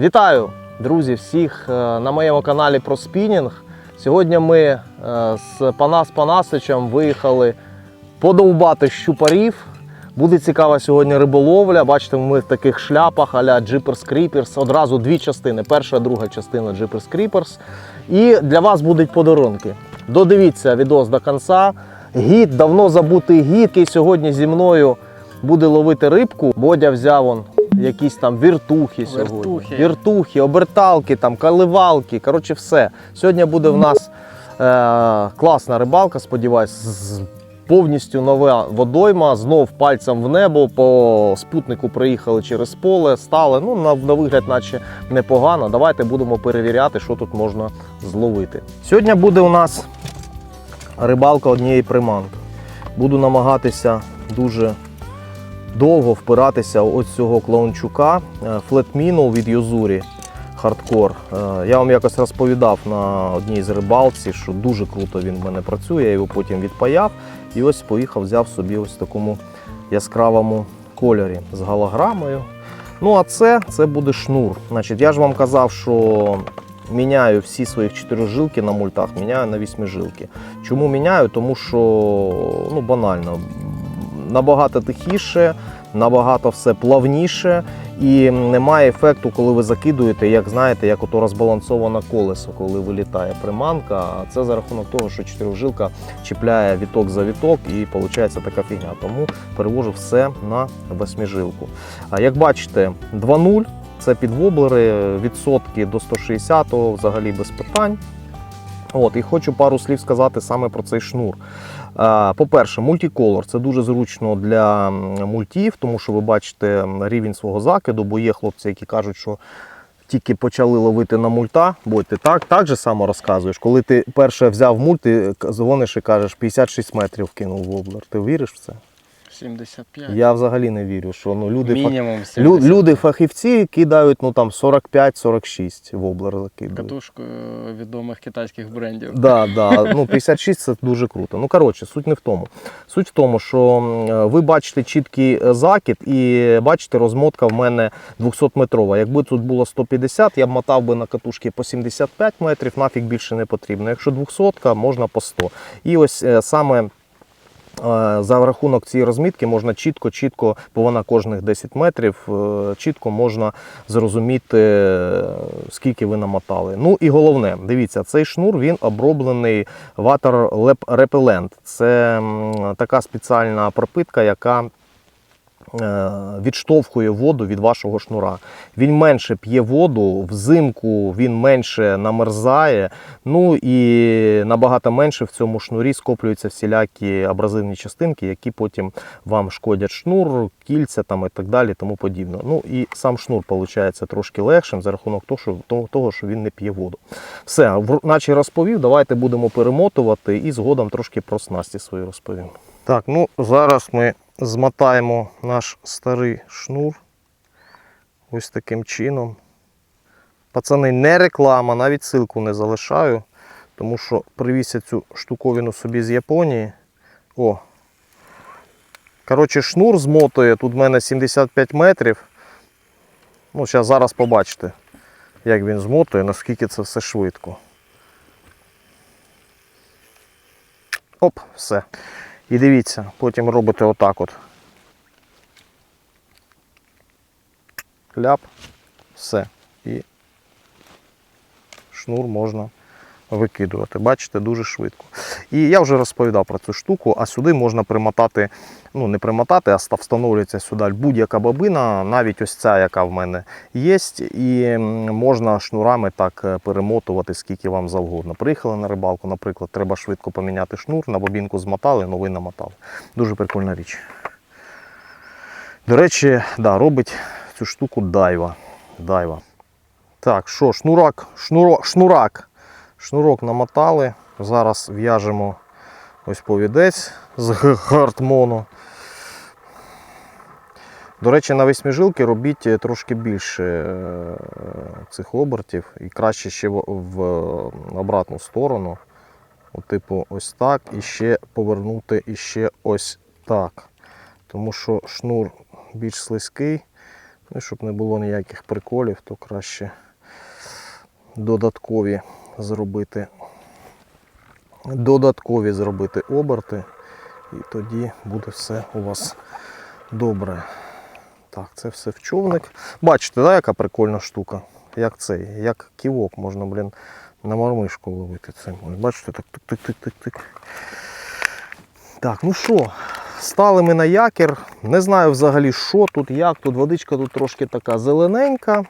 Вітаю, друзі, всіх е, на моєму каналі про спінінг. Сьогодні ми е, з Панас Панасичем виїхали подовбати щупарів. Буде цікава сьогодні риболовля. Бачите, ми в таких шляпах а-ля Jeepers Creepers. Одразу дві частини. Перша, друга частина Jeepers Creepers. І для вас будуть подарунки. Додивіться відос до кінця. Гід, давно забутий гід, який сьогодні зі мною буде ловити рибку. Бодя взяв он якісь там віртухи сьогодні. Вертухи. Віртухи, оберталки, там, каливалки. Коротше, все. Сьогодні буде в нас е, класна рибалка, сподіваюсь, з повністю нова водойма. Знов пальцем в небо. По спутнику приїхали через поле, стали. Ну, на, на вигляд, наче непогано. Давайте будемо перевіряти, що тут можна зловити. Сьогодні буде у нас рибалка однієї приманки. Буду намагатися дуже довго впиратися ось цього клоунчука е, флетміну від Юзурі хардкор. Е, Я вам якось розповідав на одній з рибалці, що дуже круто він в мене працює. Я його потім відпаяв і ось поїхав, взяв собі ось в такому яскравому кольорі з голограмою. Ну а це, це буде шнур. Значить, я ж вам казав, що міняю всі свої чотирижилки на мультах, міняю на вісьмижилки. Чому міняю? Тому що ну, банально. Набагато тихіше, набагато все плавніше і немає ефекту, коли ви закидуєте, як знаєте, як ото розбалансоване колесо, коли вилітає приманка. А це за рахунок того, що чотирижилка чіпляє віток за віток і виходить така фігня. Тому перевожу все на восьмижилку. А як бачите, 2.0 це підвоблери, відсотки до 160 взагалі без питань. От, і хочу пару слів сказати саме про цей шнур. По-перше, мультиколор це дуже зручно для мультів, тому що ви бачите рівень свого закиду, бо є хлопці, які кажуть, що тільки почали ловити на мульта, бо ти так, так же само розказуєш. Коли ти перше взяв мульт, ти дзвониш і кажеш 56 метрів кинув воблер. Ти віриш в це? 75. Я взагалі не вірю, що ну, люди. Мінімум Лю- 70. люди фахівці кидають ну, там 45-46 воблер закидують. Катушкою відомих китайських брендів. Да, да. Ну, 56 це дуже круто. Ну, коротше, суть не в тому. Суть в тому, що ви бачите чіткий е, закид і бачите, розмотка в мене 200-метрова. Якби тут було 150, я б мотав би на катушки по 75 метрів, нафіг більше не потрібно. Якщо 200, можна по 100. І ось е, саме. Е, За рахунок цієї розмітки можна чітко, чітко, бо вона кожних 10 метрів, е, чітко можна зрозуміти, скільки ви намотали. Ну і головне, дивіться, цей шнур він оброблений Lep- Repellent. Це така спеціальна пропитка, яка відштовхує воду від вашого шнура. Він менше п'є воду, взимку він менше намерзає, ну і набагато менше в цьому шнурі скоплюються всілякі абразивні частинки, які потім вам шкодять шнур, кільця там і так далі, тому подібне. Ну і сам шнур виходить трошки легшим за рахунок того, що, того- того, що він не п'є воду. Все, наче розповів, давайте будемо перемотувати і згодом трошки про снасті свої розповім. Так, ну зараз ми змотаємо наш старий шнур ось таким чином. Пацани, не реклама, навіть ссылку не залишаю, тому що привіз я цю штуковину собі з Японії. О. Коротше, шнур змотує, тут в мене 75 метрів. Ну, зараз, зараз побачите, як він змотує, наскільки це все швидко. Оп, все. І дивіться, потім робите отак от. Ляп, все. І шнур можна викидувати. Бачите, дуже швидко. І я вже розповідав про цю штуку, а сюди можна примотати, ну не примотати, а встановлюється сюди будь-яка бобина, навіть ось ця, яка в мене є. І можна шнурами так е, перемотувати, скільки вам завгодно. Приїхали на рибалку, наприклад, треба швидко поміняти шнур, на бобінку змотали, новий намотали. Дуже прикольна річ. До речі, да, робить цю штуку дайва. дайва. Так, що, шнурак, шнурок, шнурак. Шнурок намотали. Зараз в'яжемо ось повідець з гартмону. До речі, на восьмижилки робіть трошки більше е, цих обертів і краще ще в, в обратну сторону. От, типу, ось так, і ще повернути і ще ось так. Тому що шнур більш слизький, Ну, щоб не було ніяких приколів, то краще додаткові зробити додаткові зробити оберти, і тоді буде все у вас добре. Так, це все в човник. Бачите, да, яка прикольна штука? Як цей, як ківок можна, блін, на мармишку ловити цим. Бачите, так тик-тик-тик-тик-тик. Так, ну що, стали ми на якір. Не знаю взагалі, що тут, як тут. Водичка тут трошки така зелененька.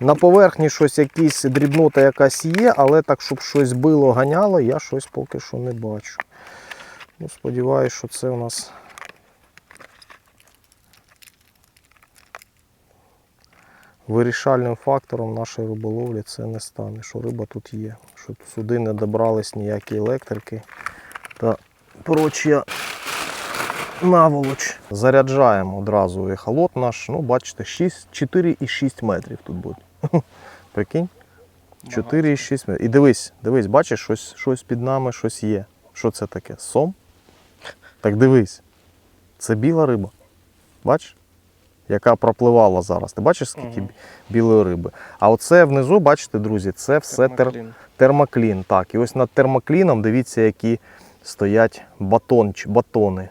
На поверхні щось якісь дрібнота якась є, але так, щоб щось било, ганяло, я щось поки що не бачу. Ну, сподіваюсь, що це у нас. Вирішальним фактором нашої риболовлі це не стане, що риба тут є, що сюди не добрались ніякі електрики та прочі наволоч. Заряджаємо одразу ехолот наш. Ну, бачите, 4,6 метрів тут буде. Прикинь? 4,6 метрів. І дивись, дивись, бачиш, щось, щось під нами, щось є. Що це таке? Сом? Так дивись. Це біла риба. Бачиш? Яка пропливала зараз. Ти бачиш, скільки Мгм. білої риби? А оце внизу, бачите, друзі, це все тер... Термоклін. термоклін. Так, і ось над термокліном дивіться, які стоять батонч, батони.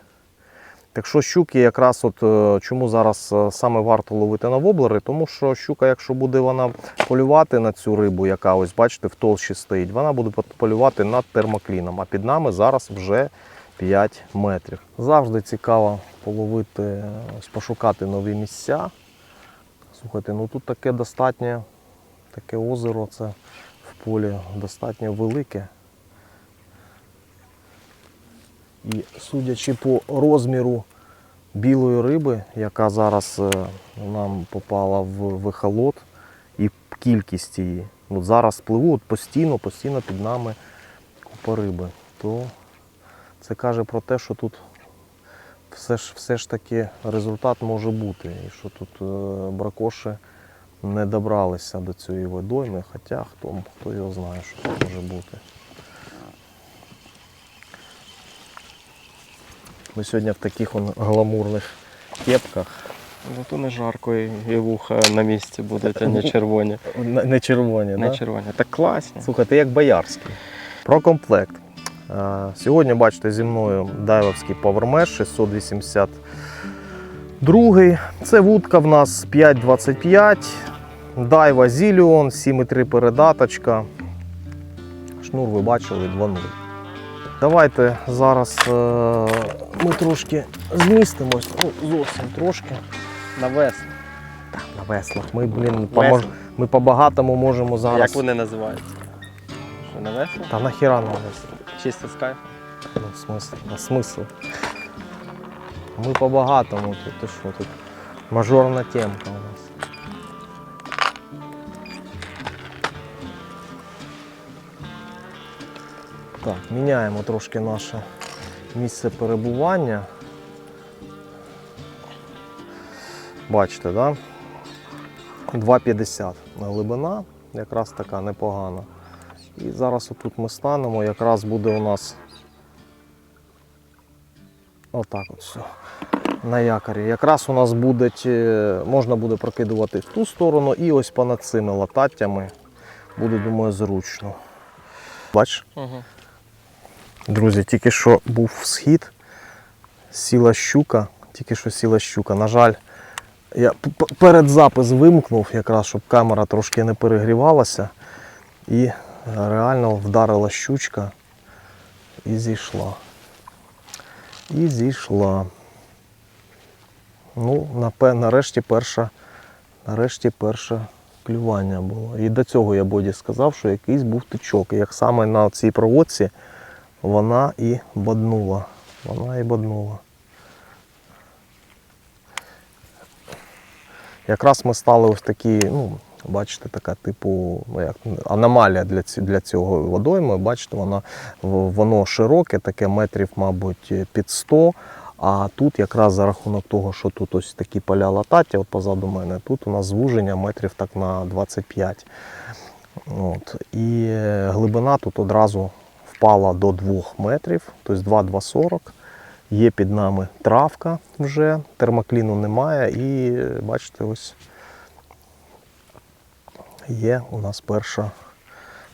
Так що щуки якраз от е, чому зараз е, саме варто ловити на воблери, тому що щука, якщо буде вона полювати на цю рибу, яка ось бачите в толщі стоїть, вона буде полювати над термокліном. А під нами зараз вже 5 метрів. Завжди цікаво половити, пошукати нові місця. Слухайте, ну тут таке достатньо, таке озеро, це в полі достатньо велике. І судячи по розміру білої риби, яка зараз е, нам попала в вихолот, і кількість її. От зараз пливу постійно, постійно під нами купа риби. То це каже про те, що тут все ж, все ж таки результат може бути. І що тут е, бракоші не добралися до цієї водойми, хоча хто, хто його знає, що тут може бути. Ми сьогодні в таких он гламурних кепках. Зато не жарко і, вуха на місці будуть, а не червоні. Не не червоні, Не да? червоні. Так класно. Слухайте, як боярський. Про комплект. Сьогодні бачите зі мною дайвовський PowerMesh 682. Це вудка в нас 5,25. Дайва Zillion, 7,3 передаточка. Шнур ви бачили 2.0. Давайте зараз е, ми трошки змістимось, ну, зовсім трошки. На вес. Так, на веслах. Ми, блін, по, ми по-багатому можемо зараз. Як вони називаються? Що на весло? Та нахіра на веслах? Чисто з кайфу. Ну, смисл, а смисл. Ми по-багатому тут, ти що тут? Мажорна темка у нас. Так, міняємо трошки наше місце перебування. Бачите, да? 2,50 глибина, якраз така непогана. І зараз отут ми станемо, якраз буде у нас отак от все. На якорі. Якраз у нас буде, можна буде прокидувати в ту сторону і ось понад цими лататтями буде, думаю, зручно. Бач, Угу. Друзі, тільки що був схід, сіла щука, тільки що сіла щука. На жаль, я перед запис вимкнув, якраз, щоб камера трошки не перегрівалася. І реально вдарила щучка і зійшла. І зійшла. Ну, нарешті перша, нарешті перше клювання було. І до цього я Боді сказав, що якийсь був тичок. Як саме на цій проводці вона і баднула. Вона і баднула. Якраз ми стали ось такі, ну, бачите, така типу ну, як, аномалія для, для цього водойми. Бачите, вона, воно широке, таке метрів, мабуть, під 100. А тут якраз за рахунок того, що тут ось такі поля латаття, от позаду мене, тут у нас звуження метрів так на 25. От. І е, глибина тут одразу впала до 2 метрів, тобто 2-2,40. Є під нами травка вже, термокліну немає. І бачите, ось є у нас перша,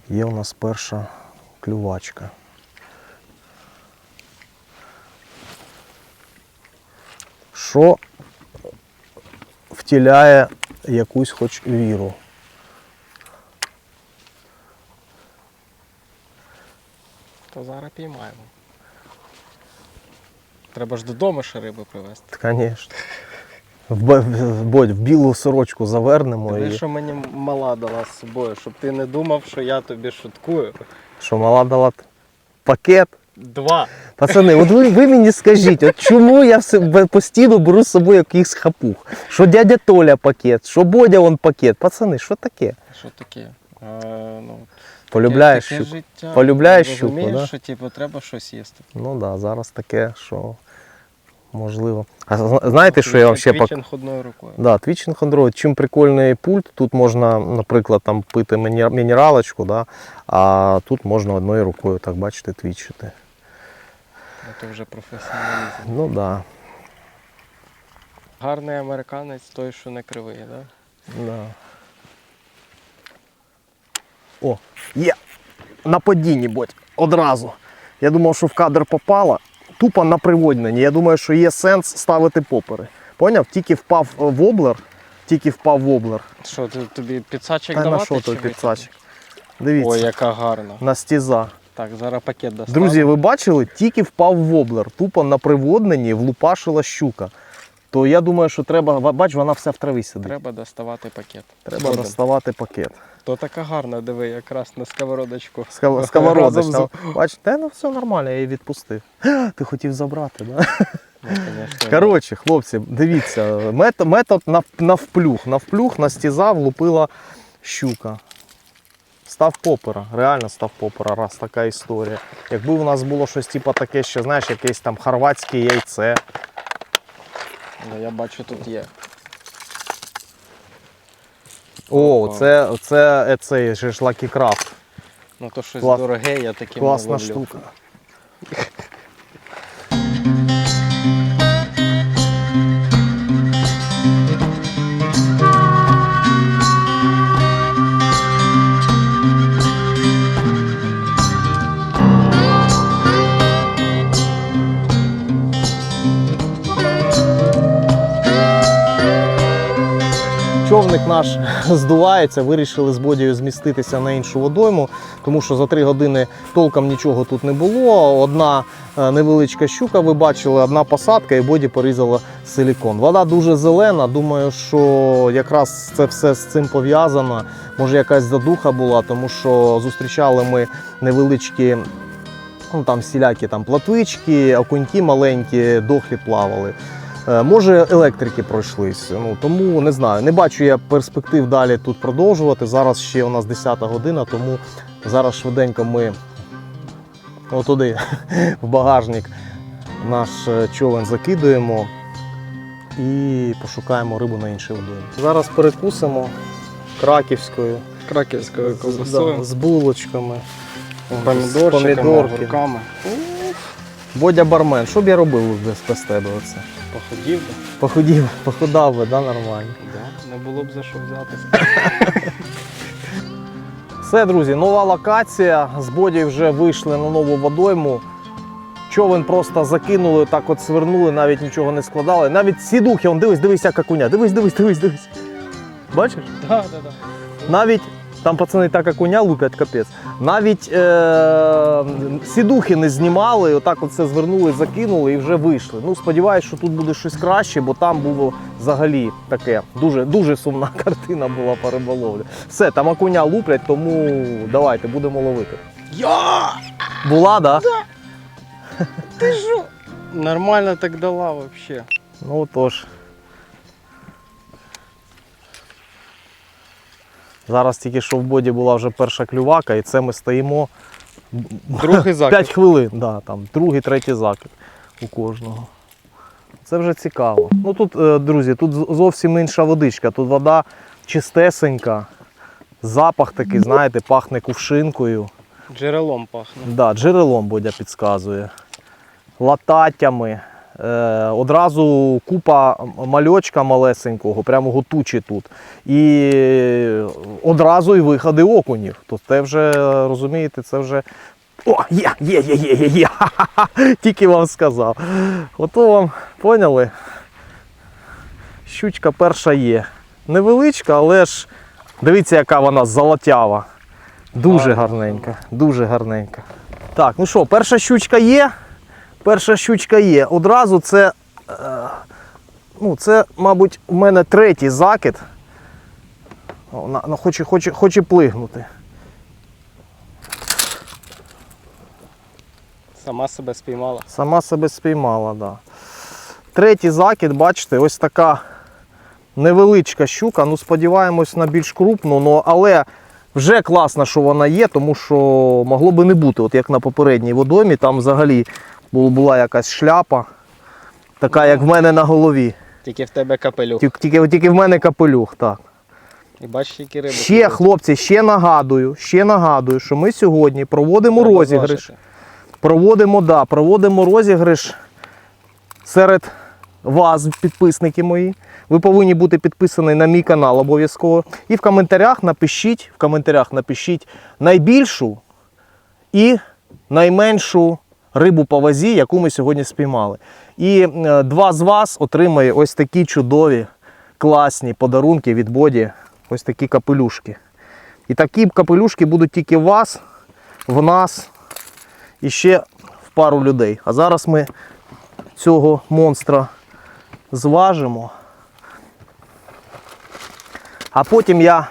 є у нас перша клювачка. Що втіляє якусь хоч віру. То зараз піймаємо. Треба ж додому ще риби привезти. Звісно. В, в, Бодь, в білу сорочку завернемо Диви, і що мені мала дала з собою, щоб ти не думав, що я тобі шуткую. що мала дала пакет. Два. Пацани, от ви, ви мені скажіть, от чому я все постійно беру з собою якийсь хапух? Що дядя Толя пакет, що Бодя он пакет. Пацани, що таке? Що таке? Е, ну, Полюбляєш таке щуку? життя. Полюбляєш щуку, Розумієш, да? що типу, треба щось їсти. Ну так, да, зараз таке, що можливо. А зна- знаєте, що я вам ще пок... Твічинг одною рукою. Да, Twitching Android. Чим прикольний пульт, тут можна, наприклад, там пити мінералочку, да, а тут можна одною рукою, так бачите, твічити. Це вже професіоналізм. Ну так. Да. Гарний американець той, що не кривий, так? Да? Да. О, є! На падінні, будь, одразу. Я думав, що в кадр попала. Тупо на приводненні. Я думаю, що є сенс ставити попери. Поняв? Тільки впав е, воблер, тільки впав воблер. Що, ти, тобі підсачок Та на що чи той підсачок? Дивіться, Ой, яка гарна. на стіза. Так, зараз пакет достану. Друзі, ви бачили, тільки впав воблер, тупо на приводненні влупашила щука. То я думаю, що треба, ва- бач, вона вся в траві сидить. Треба, Треба доставати пакет. Ходимо. доставати пакет. То така гарна, диви, якраз на сковородочку. Сковородочка. Разом Бач, та ну все нормально, я її відпустив. Ти хотів забрати, да? Ну, Коротше, хлопці, дивіться, метод, метод на, на вплюх. На вплюх на стіза влупила щука. Став попера, реально став попера, раз така історія. Якби у нас було щось типу таке, ще, знаєш, якесь там хорватське яйце. Ну, я бачу, тут є. О, це, це, е, цей же ж Lucky Craft. Ну то щось Клас- дороге, я таким Класна не ловлю. штука. Наш здувається, вирішили з Бодією зміститися на іншу водойму, тому що за три години толком нічого тут не було. Одна е, невеличка щука, ви бачили, одна посадка, і Боді порізала силікон. Вода дуже зелена. Думаю, що якраз це все з цим пов'язано. Може, якась задуха була, тому що зустрічали ми невеличкі. Ну, там всілякі там платвички, окуньки маленькі, дохлі плавали. Е, Може, електрики пройшлись. Ну, тому не знаю. Не бачу я перспектив далі тут продовжувати. Зараз ще у нас 10 година, тому зараз швиденько ми отуди, в багажник, наш е, човен закидуємо і пошукаємо рибу на іншій водоймі. Зараз перекусимо краківською Краківською з, да, з булочками, з помідорчиками, помідорки. Бодя бармен, що б я робив без, без тебе оце? Походів би. Походів, походав би, да, нормально. Да. Не було б за що взятися. Все, друзі, нова локація. З Боді вже вийшли на нову водойму. Човен просто закинули, так от свернули, навіть нічого не складали. Навіть сідухи, он дивись, дивись, яка куня. Дивись, дивись, дивись, дивись. Бачиш? Да, да, да. Навіть там пацани так окуня лупять, капець. Навіть е- сідухи не знімали, отак от все звернули, закинули і вже вийшли. Ну, сподіваюсь, що тут буде щось краще, бо там було взагалі таке дуже, дуже сумна картина була по риболовлі. Все, там окуня луплять, тому давайте будемо ловити. Я! Була, так? Да? Ти що? Нормально так дала вообще. Ну тож. Зараз тільки що в боді була вже перша клювака, і це ми стоїмо Другий закид. 5 хвилин, да, там, другий, третій закид у кожного. Це вже цікаво. Ну тут, е, друзі, тут зовсім інша водичка. Тут вода чистесенька, запах такий, знаєте, пахне кувшинкою. Джерелом пахне. Да, джерелом Бодя підказує. лататтями. Е, одразу купа мальочка малесенького, прямо готучі тут. І одразу і виходи окунів. То це вже, розумієте, це вже. О, є, є, є, є, є, є. Тільки вам сказав. Ото вам поняли? Щучка перша є. Невеличка, але ж дивіться, яка вона золотява. Дуже гарненька, дуже гарненька. Так, ну що, перша щучка є. Перша щучка є. Одразу це, е, ну, це, мабуть, у мене третій закид. Вона, хоче, хоче, хоче плигнути. Сама себе спіймала. Сама себе спіймала, да. Третій закид, бачите, ось така невеличка щука. Ну, сподіваємось на більш крупну, ну, але вже класно, що вона є, тому що могло би не бути. От як на попередній водомі, там взагалі бу- була якась шляпа, така, як в мене на голові. Тільки в тебе капелюх. Тільки, тільки, тільки в мене капелюх, так. І бачиш, які риби. Ще, хлопці, ще нагадую, ще нагадую, що ми сьогодні проводимо Треба розіграш. зважити. Проводимо, да, проводимо розіграш серед вас, підписники мої. Ви повинні бути підписані на мій канал обов'язково. І в коментарях напишіть, в коментарях напишіть найбільшу і найменшу рибу по вазі, яку ми сьогодні спіймали. І е, два з вас отримає ось такі чудові, класні подарунки від Боді, ось такі капелюшки. І такі капелюшки будуть тільки в вас, в нас і ще в пару людей. А зараз ми цього монстра зважимо. А потім я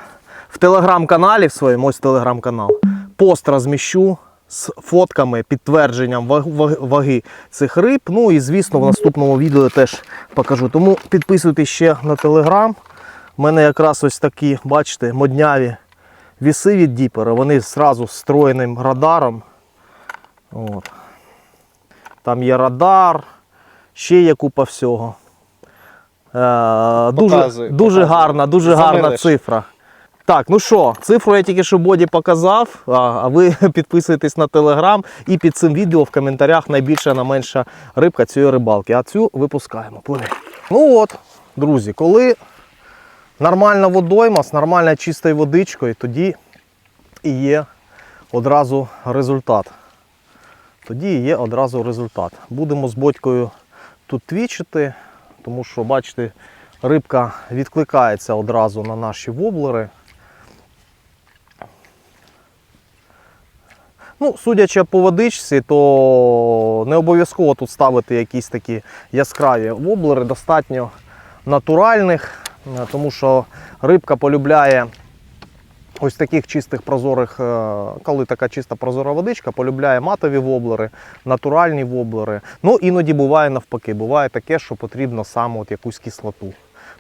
в телеграм-каналі в своєму ось телеграм-канал пост розміщу з фотками, підтвердженням ваг- ваг- ваги цих риб. Ну і звісно, в наступному відео теж покажу. Тому підписуйтесь ще на телеграм. У мене якраз ось такі, бачите, модняві віси від діпера. Вони зразу з встроєним радаром. От. Там є радар, ще є купа всього. Е, дуже Показуй, дуже показуй. гарна, дуже гарна Замилиш. цифра. Так, ну що, цифру я тільки що Боді показав, а, ви підписуєтесь на телеграм і під цим відео в коментарях найбільша на менша рибка цієї рибалки. А цю випускаємо. Пливи. Ну от, друзі, коли нормальна водойма з нормальною чистою водичкою, тоді і є одразу результат. Тоді і є одразу результат. Будемо з бодькою тут твічити, тому що, бачите, рибка відкликається одразу на наші воблери. Ну, судячи по водичці, то не обов'язково тут ставити якісь такі яскраві воблери, достатньо натуральних, е, тому що рибка полюбляє ось таких чистих прозорих, е, коли така чиста прозора водичка, полюбляє матові воблери, натуральні воблери. Ну, іноді буває навпаки. Буває таке, що потрібно саме от якусь кислоту.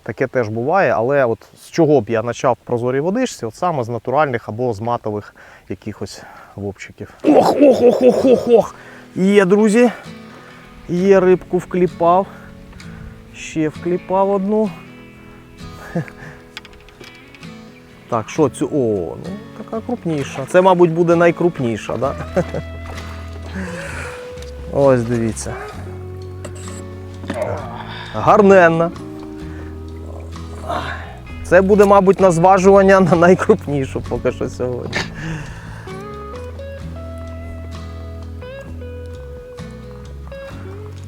Таке теж буває, але от з чого б я почав в прозорій водичці, от саме з натуральних або з матових якихось вовчиків. Ох, ох, ох, ох, ох, ох. Є, друзі. Є рибку вкліпав. Ще вкліпав одну. Так, що цю. О, ну така крупніша. Це, мабуть, буде найкрупніша, да? Ось дивіться. Гарненна. Це буде, мабуть, на зважування на найкрупнішу поки що сьогодні.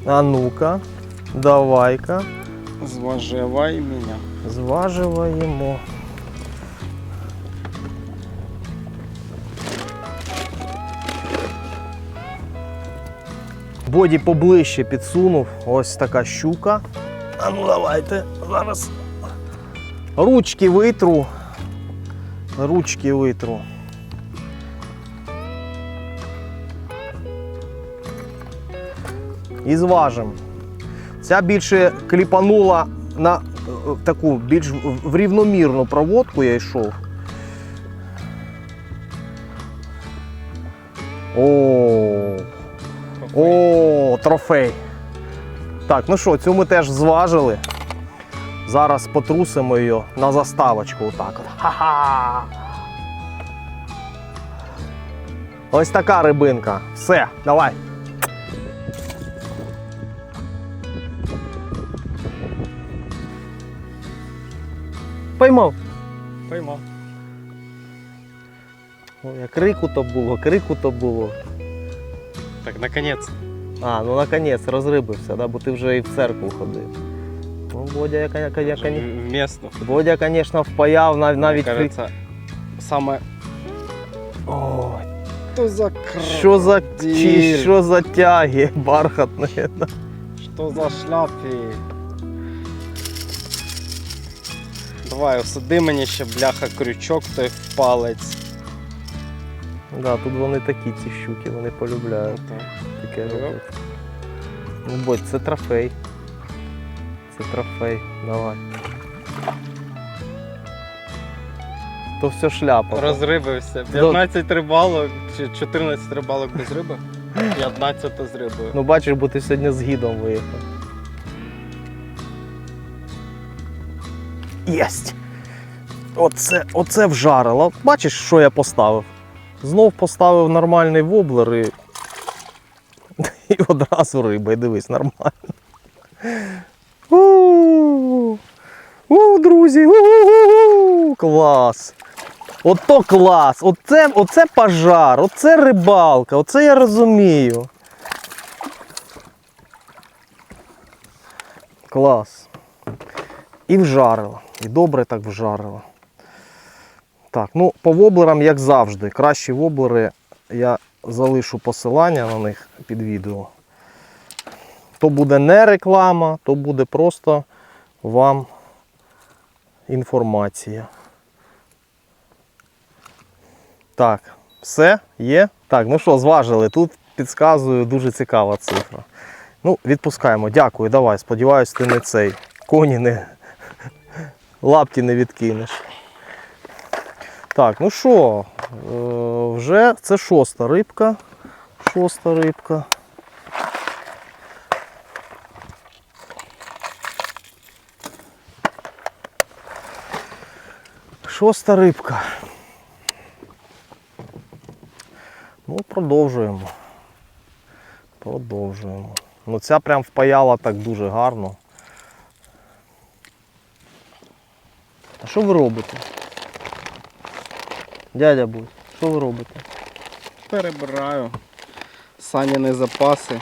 А ну-ка, давай-ка, Зваживай мене. зваживаємо. Боді поближче підсунув. Ось така щука. А ну давайте зараз. Ручки витру. Ручки витру. І зважимо. Ця більше кліпанула на е, таку більш в- в рівномірну проводку я йшов. О, о, трофей. Так, ну що, цю ми теж зважили. Зараз потрусимо її на заставочку. Отак от. Ха-ха! Ось така рибинка. Все, давай. Поймав. Поймав. Ой, як крику то було, крику то було. Так, наконець. А, ну наконець розрибився, да? бо ти вже і в церкву ходив. Ну, Бодя, я, я, я, я, Вмісно. Бодя, звісно, впаяв нав- навіть. Мені кажеться, саме. Ой, Що за що за, чи, що за тяги бархатні. да. Що за шляпі? Давай, осади мені ще бляха крючок той в палець. Да, тут вони такі, ці щуки, вони полюбляють Ото. таке Ага. робити. Ну, Бодь, це трофей. Це трофей. Давай. То все шляпа. Розрибився. 15 рибалок чи 14 рибалок без риби. 15 з рибою. Ну бачиш, бо ти сьогодні з гідом виїхав. Єсть! Оце, оце вжарило. Бачиш, що я поставив? Знов поставив нормальний воблер і, і одразу риба. І дивись, нормально. У, друзі! У-у-у-у! Клас! Ото клас! Оце, оце пожар, оце рибалка, оце я розумію. Клас. І вжарила. І добре так вжарила. Так, ну по воблерам, як завжди, кращі воблери я залишу посилання на них під відео. То буде не реклама, то буде просто вам інформація. Так, все є. Так, ну що, зважили. Тут підказую дуже цікава цифра. Ну, відпускаємо. Дякую, давай. Сподіваюсь, ти не цей. Коні не. Лапті не відкинеш. Так, ну що, е, вже це шоста рибка. Шоста рибка. Шоста рибка. Ну, продовжуємо. Продовжуємо. Ну ця прям впаяла так дуже гарно. А що ви робите? Дядя будь, що ви робите? Перебираю. Саніни запаси.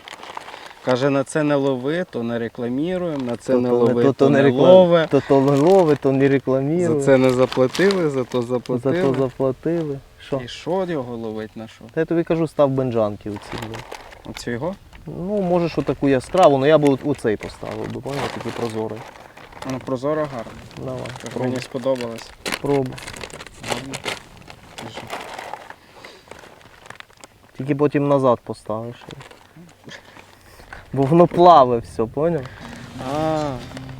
Каже, на це не лови, то не рекламіруємо, на це не лови, то, не, реклам- лове. То, то не лове, то не рекламує. За це не заплатили, зато заплатили. Зато заплатили. Що? І що його ловить на що? Та я тобі кажу, став бенджанки оці. Оцю його? Ну, можеш отаку яскраву, але я би у цей поставив, бо поняв, такий прозорий. Ну, прозоро гарно. Давай, Так пробуй. Мені сподобалось. пробуй. Тільки потім назад поставиш. Бо воно плаве все, поняв? А,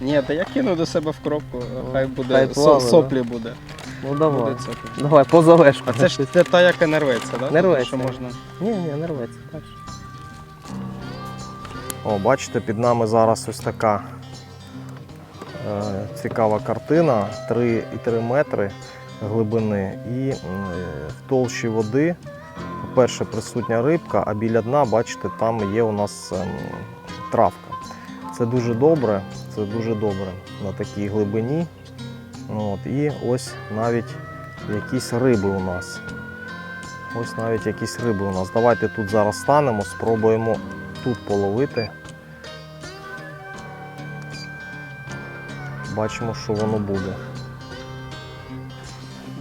ні, та я кину до себе в коробку, хай буде Хай со- плаває, соплі буде. Ну давай. Буде соплі. Давай, по залежку. А це ж це та, яка не рветься, так? Не рветься. Що можна. Ні, ні, не рветься, бачиш. О, бачите, під нами зараз ось така е, цікава картина. 3,3 метри глибини. І м, е, в толщі води, по-перше, присутня рибка, а біля дна, бачите, там є у нас ем, травка. Це дуже добре, це дуже добре на такій глибині. От, і ось навіть якісь риби у нас. Ось навіть якісь риби у нас. Давайте тут зараз станемо, спробуємо тут половити. Бачимо, що воно буде.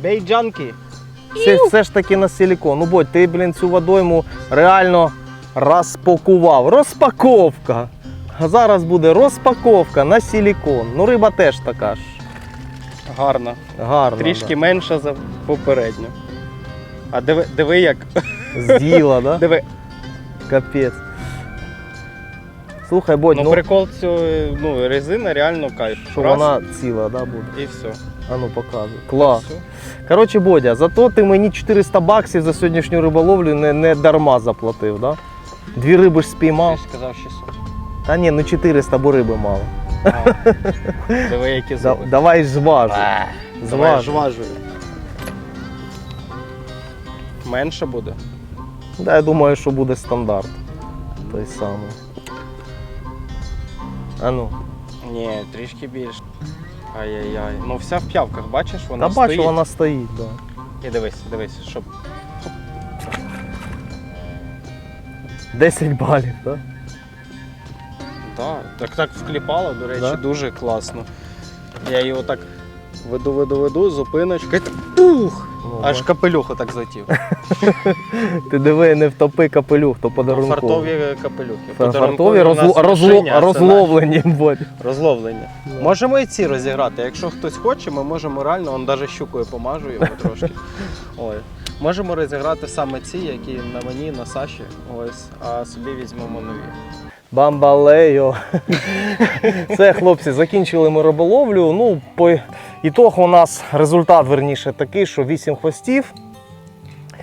Бейджанки! Це все ж таки на силікон. Ну будь, ти, блін, цю водойму реально розпакував. Розпаковка. А зараз буде розпаковка на силікон. Ну риба теж така ж. Гарно. Гарна. Трішки менша за попередню. А диви, диви як. З'їла, да? Диви. Капець. Слухай, Бодь, Ну, ну, прикол цієї ну, резина реально кайф. що Раз, вона ціла, да, буде. І все. А ну показуй. Клас. Все. Коротше, Бодя, зато ти мені 400 баксів за сьогоднішню риболовлю не, не дарма заплатив, да? Дві риби ж Ти спіймав. ж сказав 600. Та ні, ну 400, бо риби мало. Диви, які Да, зуби. давай зважу. Давай Зважу. жважую. Менше буде. Да, я думаю, що буде стандарт. Той самий. А ну, Ні, трішки більше. Ай-яй-яй. Ну вся в п'явках, бачиш, вона Та стоїть. бачу, вона стоїть. Да. І дивись, дивись, щоб 10 балів, так? Да, так так вкліпало, до речі, Да? дуже класно. Я його так веду, веду, веду, зупиночка, і так пух! Ну, Аж капелюх отак злетів. Ти диви, не втопи капелюх, то подарунковий. Фартові капелюхи. Фартові розло- розло- розловлені. Розловлення. Можемо і ці розіграти. Якщо хтось хоче, ми можемо реально, он навіть щукою помажу його трошки. Ой. Можемо розіграти саме ці, які на мені, на Саші. Ось, а собі візьмемо нові. Бамбалею. Це, хлопці, закінчили ми риболовлю. Ну, по ітогу у нас результат верніше такий, що 8 хвостів.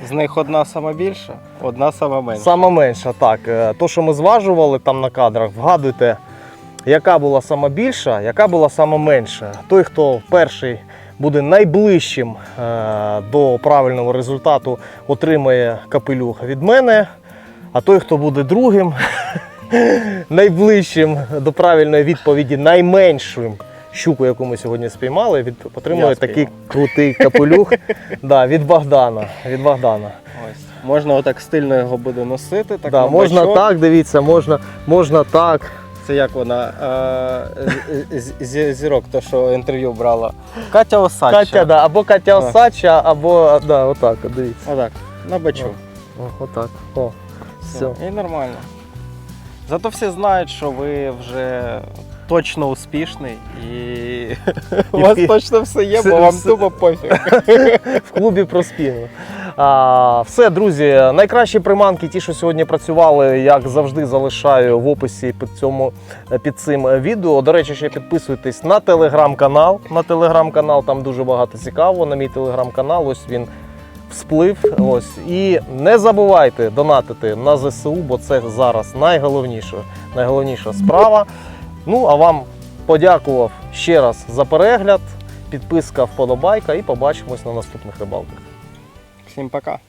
З них одна сама більша, одна сама менша. Сама менша, так. Е, То, що ми зважували там на кадрах, вгадуйте, яка була сама більша, яка була сама менша. Той, хто перший буде найближчим е, до правильного результату, отримає капелюх від мене. А той, хто буде другим, найближчим до правильної відповіді, найменшим щуку, яку ми сьогодні спіймали, від, отримує такий крутий капелюх да, від Богдана. Від Богдана. Ось. Можна отак стильно його буде носити. Так да, можна бачок. так, дивіться, можна, можна так. Це як вона е, з- зірок, то що інтерв'ю брала. Катя Осадча. Катя, да, або Катя Осадча, або да, отак, дивіться. Отак, на бачок. О, отак. О, все. І нормально. Зато всі знають, що ви вже точно успішний і у вас І- точно все є, Все- бо вам все- тупо пофіг. в клубі проспігну. А, все, друзі, найкращі приманки, ті, що сьогодні працювали, як завжди, залишаю в описі під, цьому, під цим відео. До речі, ще підписуйтесь на телеграм-канал. На телеграм-канал там дуже багато цікавого. На мій телеграм-канал, ось він всплив. Ось. І не забувайте донатити на ЗСУ, бо це зараз найголовніша, найголовніша справа. Ну, а вам подякував ще раз за перегляд. Підписка, вподобайка і побачимось на наступних рибалках. Всім пока.